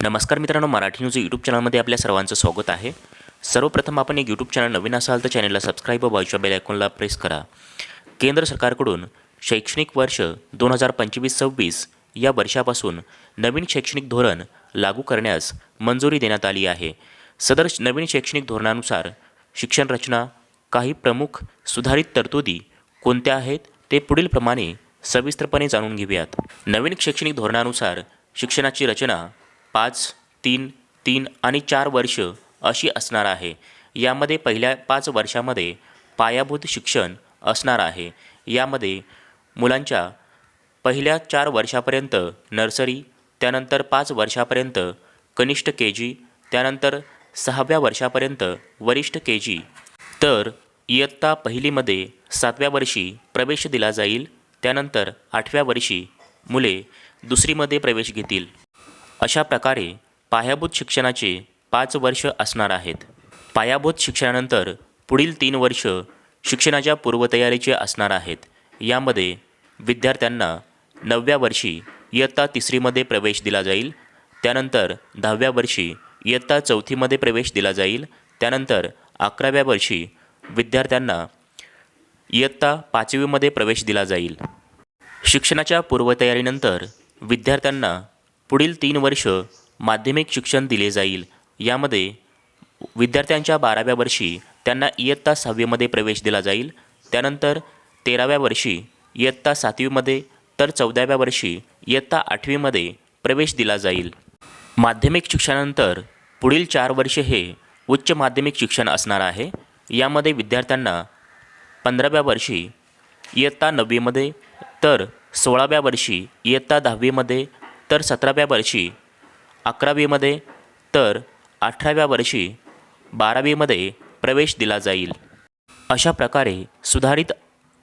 नमस्कार मित्रांनो Marathi news YouTube चॅनलमध्ये आपल्या सर्वांचं स्वागत आहे. सर्वप्रथम आपण एक यूट्यूब चॅनल नवीन असाल तर चॅनलला सबस्क्राईब व बाजूच्या बेल आयकॉनला प्रेस करा. केंद्र सरकारकडून शैक्षणिक वर्ष दोन हजार पंचवीस सव्वीस या वर्षापासून नवीन शैक्षणिक धोरण लागू करण्यास मंजुरी देण्यात आली आहे. सदर नवीन शैक्षणिक धोरणानुसार शिक्षण रचना काही प्रमुख सुधारित तरतुदी कोणत्या आहेत ते पुढीलप्रमाणे सविस्तरपणे जाणून घेऊयात. नवीन शैक्षणिक धोरणानुसार शिक्षणाची रचना पाच तीन तीन आणि चार वर्ष अशी असणार आहे. यामध्ये पहिल्या पाच वर्षामध्ये पायाभूत शिक्षण असणार आहे. यामध्ये मुलांच्या पहिल्या चार वर्षापर्यंत नर्सरी त्यानंतर पाच वर्षापर्यंत कनिष्ठ के जी त्यानंतर सहाव्या वर्षापर्यंत वरिष्ठ के जी. तर इयत्ता पहिलीमध्ये सातव्या वर्षी प्रवेश दिला जाईल त्यानंतर आठव्या वर्षी मुले दुसरीमध्ये प्रवेश घेतील. अशा प्रकारे पायाभूत शिक्षणाचे पाच वर्ष असणार आहेत. पायाभूत शिक्षणानंतर पुढील तीन वर्ष शिक्षणाच्या पूर्वतयारीचे असणार आहेत. यामध्ये विद्यार्थ्यांना नवव्या वर्षी इयत्ता तिसरीमध्ये प्रवेश दिला जाईल. त्यानंतर दहाव्या वर्षी इयत्ता चौथीमध्ये प्रवेश दिला जाईल. त्यानंतर अकराव्या वर्षी विद्यार्थ्यांना इयत्ता पाचवीमध्ये प्रवेश दिला जाईल. शिक्षणाच्या पूर्वतयारीनंतर विद्यार्थ्यांना पुढील तीन वर्ष माध्यमिक शिक्षण दिले जाईल. यामध्ये विद्यार्थ्यांच्या बाराव्या वर्षी त्यांना इयत्ता सहावीमध्ये प्रवेश दिला जाईल. त्यानंतर तेराव्या वर्षी इयत्ता सातवीमध्ये तर चौदाव्या वर्षी इयत्ता आठवीमध्ये प्रवेश दिला जाईल. माध्यमिक शिक्षणानंतर पुढील चार वर्षे हे उच्च माध्यमिक शिक्षण असणार आहे. यामध्ये विद्यार्थ्यांना पंधराव्या वर्षी इयत्ता नववीमध्ये तर सोळाव्या वर्षी इयत्ता दहावीमध्ये तर सतराव्या वर्षी अकरावीमध्ये तर अठराव्या वर्षी बारावीमध्ये प्रवेश दिला जाईल. अशा प्रकारे सुधारित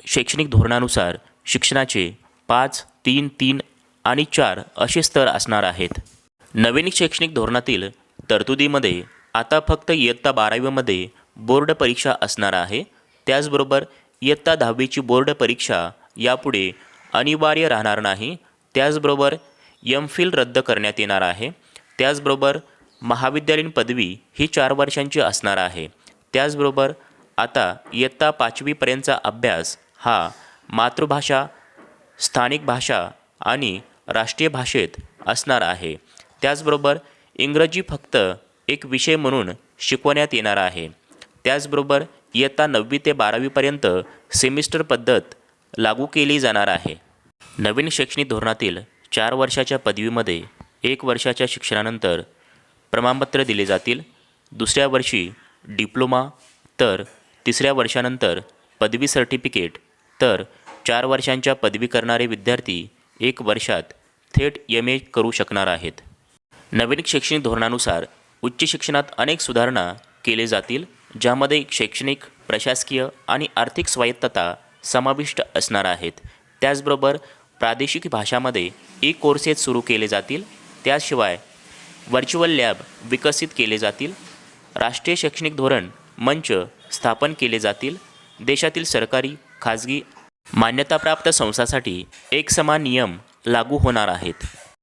शैक्षणिक धोरणानुसार शिक्षणाचे पाच तीन तीन आणि चार असे स्तर असणार आहेत. नवीन शैक्षणिक धोरणातील तरतुदीमध्ये आता फक्त इयत्ता बारावीमध्ये बोर्ड परीक्षा असणार आहे. त्याचबरोबर इयत्ता दहावीची बोर्ड परीक्षा यापुढे अनिवार्य राहणार नाही. त्याचबरोबर एम फिल रद्द करण्यात येणार आहे. त्याचबरोबर महाविद्यालयीन पदवी ही चार वर्षांची असणार आहे. त्याचबरोबर आता इयत्ता पाचवीपर्यंतचा अभ्यास हा मातृभाषा स्थानिक भाषा आणि राष्ट्रीय भाषेत असणार आहे. त्याचबरोबर इंग्रजी फक्त एक विषय म्हणून शिकवण्यात येणार आहे. त्याचबरोबर इयत्ता नववी ते बारावीपर्यंत सेमिस्टर पद्धत लागू केली जाणार आहे. नवीन शैक्षणिक धोरणातील चार वर्षाच्या पदवीमध्ये एक वर्षाच्या शिक्षणानंतर प्रमाणपत्र दिले जातील. दुसऱ्या वर्षी डिप्लोमा तर तिसऱ्या वर्षानंतर पदवी सर्टिफिकेट तर चार वर्षांच्या पदवी करणारे विद्यार्थी एक वर्षात थेट एम ए करू शकणार आहेत. नवीन शैक्षणिक धोरणानुसार उच्च शिक्षणात अनेक सुधारणा केले जातील ज्यामध्ये शैक्षणिक प्रशासकीय आणि आर्थिक स्वायत्तता समाविष्ट असणार आहेत. त्याचबरोबर प्रादेशिक भाषामध्ये ई कोर्सेस सुरू केले जातील. त्याशिवाय व्हर्च्युअल लॅब विकसित केले जातील. राष्ट्रीय शैक्षणिक धोरण मंच स्थापन केले जातील. देशातील सरकारी खाजगी मान्यताप्राप्त संस्थांसाठी एकसमान नियम लागू होणार आहेत.